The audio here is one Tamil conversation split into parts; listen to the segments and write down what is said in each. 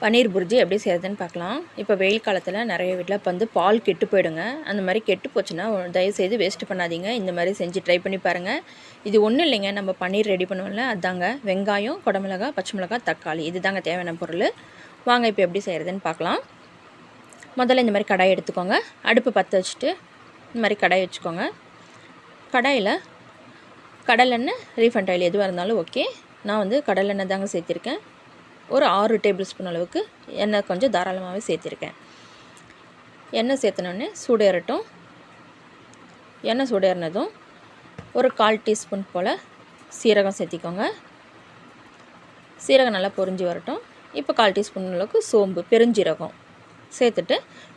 பன்னீர் புர்ஜி எப்படி செய்யறதுன்னு பார்க்கலாம். இப்போ வெயில் காலத்தில் நிறைய வீட்டில் இப்போ வந்து பால் கெட்டு போயிடுங்க. அந்த மாதிரி கெட்டு போச்சுன்னா தயவுசெய்து வேஸ்ட் பண்ணாதீங்க. இந்த மாதிரி செஞ்சு ட்ரை பண்ணி பாருங்கள் இது ஒன்றும் இல்லைங்க. நம்ம பன்னீர் ரெடி பண்ணுவோம்ல அதாங்க. வெங்காயம் குடமிளகா பச்சை மிளகாய் தக்காளி. இது தாங்க தேவையான பொருள். வாங்க இப்போ எப்படி செய்கிறதுன்னு பார்க்கலாம். முதல்ல இந்த மாதிரி கடாய் எடுத்துக்கோங்க. அடுப்பு பற்ற வச்சுட்டு இந்த மாதிரி கடாய் வச்சுக்கோங்க. கடாயில் கடலெண்ணெய் ரீஃபண்ட் ஆயில் எதுவாக இருந்தாலும் ஓகே நான் வந்து கடலெண்ணெய் தாங்க சேர்த்துருக்கேன். ஒரு ஆறு டேபிள் ஸ்பூன் அளவுக்கு எண்ணெய் கொஞ்சம் தாராளமாகவே சேர்த்திருக்கேன். எண்ணெய் சேர்த்தனோடனே சூடேறட்டும் எண்ணெய் சூடேறினதும் ஒரு கால் டீஸ்பூன் போல் சீரகம் சேர்த்திக்கோங்க. சீரகம் நல்லா பொரிஞ்சு வரட்டும். இப்போ கால் டீஸ்பூன் அளவுக்கு சோம்பு பெருஞ்சீரகம் சேர்த்துட்டு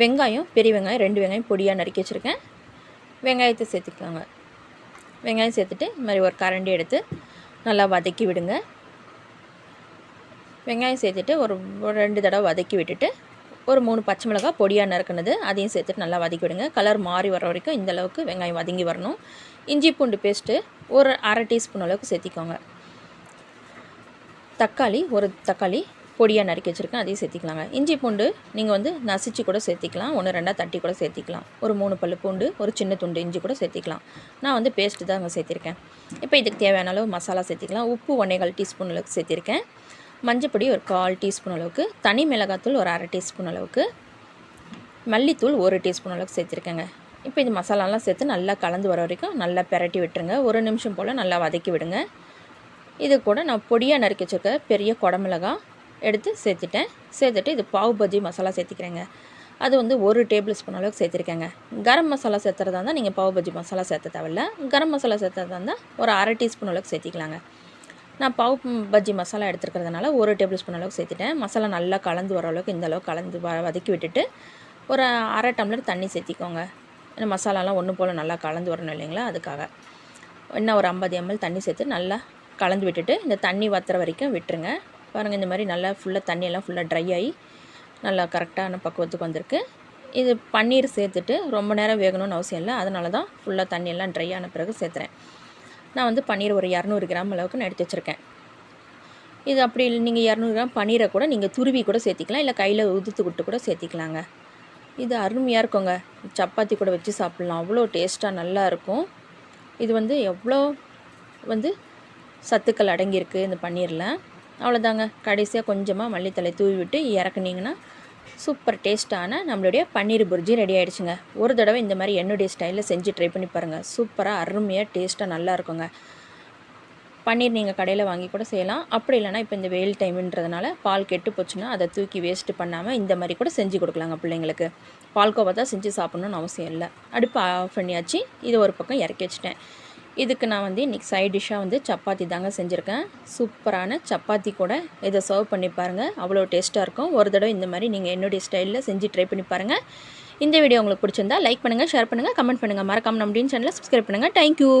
வெங்காயம் பெரிய வெங்காயம் ரெண்டு வெங்காயம் பொடியாக நறுக்கி வச்சுருக்கேன். வெங்காயத்தை சேர்த்துக்கோங்க. வெங்காயம் சேர்த்துட்டு இந்த மாதிரி ஒரு கரண்டி எடுத்து நல்லா வதக்கி விடுங்க. வெங்காயம் சேர்த்துட்டு ஒரு ரெண்டு தடவை வதக்கி விட்டுட்டு ஒரு மூணு பச்சை மிளகாய் பொடியாக நறுக்கினது அதையும் சேர்த்துட்டு நல்லா வதக்கி விடுங்க. கலர் மாறி வர வரைக்கும் இந்த அளவுக்கு வெங்காயம் வதங்கி வரணும். இஞ்சி பூண்டு பேஸ்ட்டு ஒரு அரை டீஸ்பூன் அளவுக்கு சேர்த்திக்கோங்க. தக்காளி ஒரு தக்காளி பொடியாக நறுக்கி வச்சுருக்கேன் அதையும் சேர்த்திக்கலாங்க. இஞ்சி பூண்டு நீங்கள் வந்து நசிச்சு கூட சேர்த்திக்கலாம் ஒன்று ரெண்டாக தட்டி கூட சேர்த்திக்கலாம். ஒரு மூணு பல்லு பூண்டு ஒரு சின்ன துண்டு இஞ்சி கூட சேர்த்திக்கலாம். நான் வந்து பேஸ்ட்டு தான் அங்கே சேர்த்திருக்கேன். இப்போ இதுக்கு தேவையான அளவு மசாலா சேர்த்திக்கலாம். உப்பு ஒன்றேகால் டீஸ்பூன் அளவுக்கு சேர்த்திருக்கேன். மஞ்சப்பொடி ஒரு கால் டீஸ்பூன் அளவுக்கு தனி மிளகாத்தூள் ஒரு அரை டீஸ்பூன் அளவுக்கு மல்லித்தூள் ஒரு டீஸ்பூன் அளவுக்கு சேர்த்திருக்கேங்க. இப்போ இந்த மசாலாலாம் சேர்த்து நல்லா கலந்து வர வரைக்கும் நல்லா பெரட்டி விட்டுருங்க. ஒரு நிமிஷம் போல் நல்லா வதக்கி விடுங்க. இது கூட நான் பொடியாக நறுக்கி வச்சுருக்க பெரிய குடமிளகா எடுத்து சேர்த்துட்டேன். சேர்த்துட்டு இது பாவு பஜ்ஜி மசாலா சேர்த்துக்கிறேங்க. அது வந்து ஒரு டேபிள் ஸ்பூன் அளவுக்கு சேர்த்துருக்கேங்க. கரம் மசாலா சேர்த்துறதா இருந்தால் நீங்கள் பாவு பஜ்ஜி மசாலா சேர்த்த தேவையில்ல. கரம் மசாலா சேர்த்துறதா இருந்தால் ஒரு அரை டீஸ்பூன் அளவுக்கு சேர்த்திக்கலாங்க. நான் பாவ் பஜ்ஜி மசாலா எடுத்துருக்கிறதுனால ஒரு டேபிள் ஸ்பூன் அளவுக்கு சேர்த்துட்டேன். மசாலா நல்லா கலந்து வர அளவுக்கு இந்த அளவுக்கு கலந்து வ வதக்கி விட்டுட்டு ஒரு அரை டம்ளர் தண்ணி சேர்த்திக்கோங்க. ஏன்னா மசாலாலாம் ஒன்று போல் நல்லா கலந்து வரணும் இல்லைங்களா? அதுக்காக. இன்னும் ஒரு ஐம்பது எம்எல் தண்ணி சேர்த்து நல்லா கலந்து விட்டுட்டு இந்த தண்ணி வத்துற வரைக்கும் விட்டுருங்க. பாருங்கள் இந்த மாதிரி நல்லா ஃபுல்லாக தண்ணியெல்லாம் ஃபுல்லாக ட்ரை ஆகி நல்லா கரெக்டான பக்குவத்துக்கு வந்திருக்கு. இது பன்னீர் சேர்த்துட்டு ரொம்ப நேரம் வேகணும்னு அவசியம் இல்லை. அதனால தான் ஃபுல்லாக தண்ணியெல்லாம் ட்ரை ஆன பிறகு சேர்த்துறேன். நான் வந்து பன்னீர் ஒரு இரநூறு கிராம் அளவுக்கு நான் எடுத்து வச்சுருக்கேன். இது அப்படி நீங்கள் இரநூறு கிராம் பன்னீரை கூட நீங்கள் துருவி கூட சேர்த்திக்கலாம் இல்லை கையில் உதுத்து விட்டு கூட சேர்த்திக்கலாங்க. இது அருமையாக இருக்குங்க. சப்பாத்தி கூட வச்சு சாப்பிட்லாம். அவ்வளோ டேஸ்ட்டாக நல்லாயிருக்கும் இது வந்து எவ்வளோ வந்து சத்துக்கள் அடங்கியிருக்கு இந்த பன்னீரில். அவ்வளோதாங்க. கடைசியாக கொஞ்சமாக மல்லித்தலை தூவி விட்டு இறக்குனீங்கன்னா சூப்பர் டேஸ்ட்டான நம்மளுடைய பன்னீர் புர்ஜி ரெடி ஆகிடுச்சுங்க ஒரு தடவை இந்த மாதிரி என்னுடைய ஸ்டைலில் செஞ்சு ட்ரை பண்ணி பாருங்கள் சூப்பராக அருமையாக டேஸ்ட்டாக நல்லா இருக்குங்க. பன்னீர் நீங்கள் கடையில் வாங்கி கூட செய்யலாம். அப்படி இல்லைனா இப்போ இந்த வெயில் டைமுன்றதுனால பால் கெட்டு போச்சுன்னா அதை தூக்கி வேஸ்ட்டு பண்ணாமல் இந்த மாதிரி கூட செஞ்சு கொடுக்கலாங்க பிள்ளைங்களுக்கு. பால்கோவா தான் செஞ்சு சாப்பிட்ணுன்னு அவசியம் இல்லை. அடுப்பு ஆஃப் பண்ணியாச்சு. இது ஒரு பக்கம் இறக்கி வச்சுட்டேன். இதுக்கு நான் வந்து இன்றைக்கி சைட் டிஷ்ஷாக வந்து சப்பாத்தி தாங்க செஞ்சுருக்கேன். சூப்பரான சப்பாத்தி கூட இதை சர்வ் பண்ணி பாருங்கள் அவ்வளோ டேஸ்ட்டாக இருக்கும். ஒரு தடவை இந்த மாதிரி நீங்கள் என்னுடைய ஸ்டைலில் செஞ்சு ட்ரை பண்ணி பாருங்கள் இந்த வீடியோ உங்களுக்கு பிடிச்சிருந்தா லைக் பண்ணுங்கள் ஷேர் பண்ணுங்கள் கமெண்ட் பண்ணுங்கள் மறக்காமல் நம்ம சேனலை சப்ஸ்கிரைப் பண்ணுங்கள் தேங்க்யூ